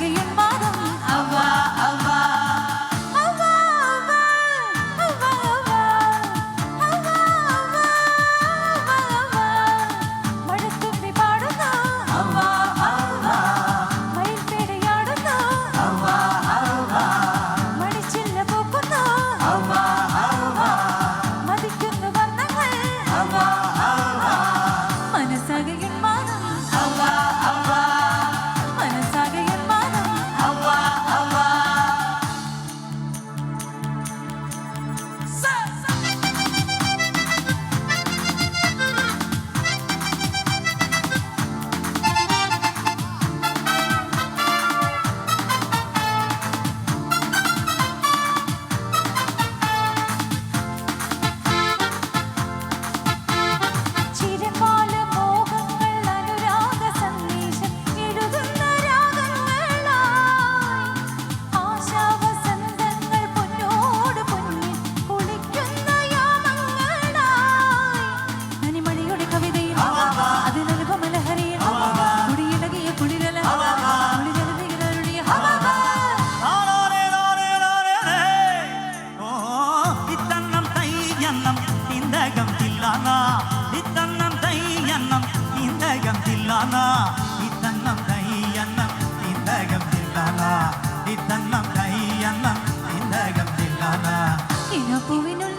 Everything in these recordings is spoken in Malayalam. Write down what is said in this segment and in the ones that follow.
lagging in my ഇണപ്പൂവിനുള്ള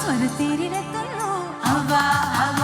സ്വരത്തിരിരത്തുന്നു അവ അവ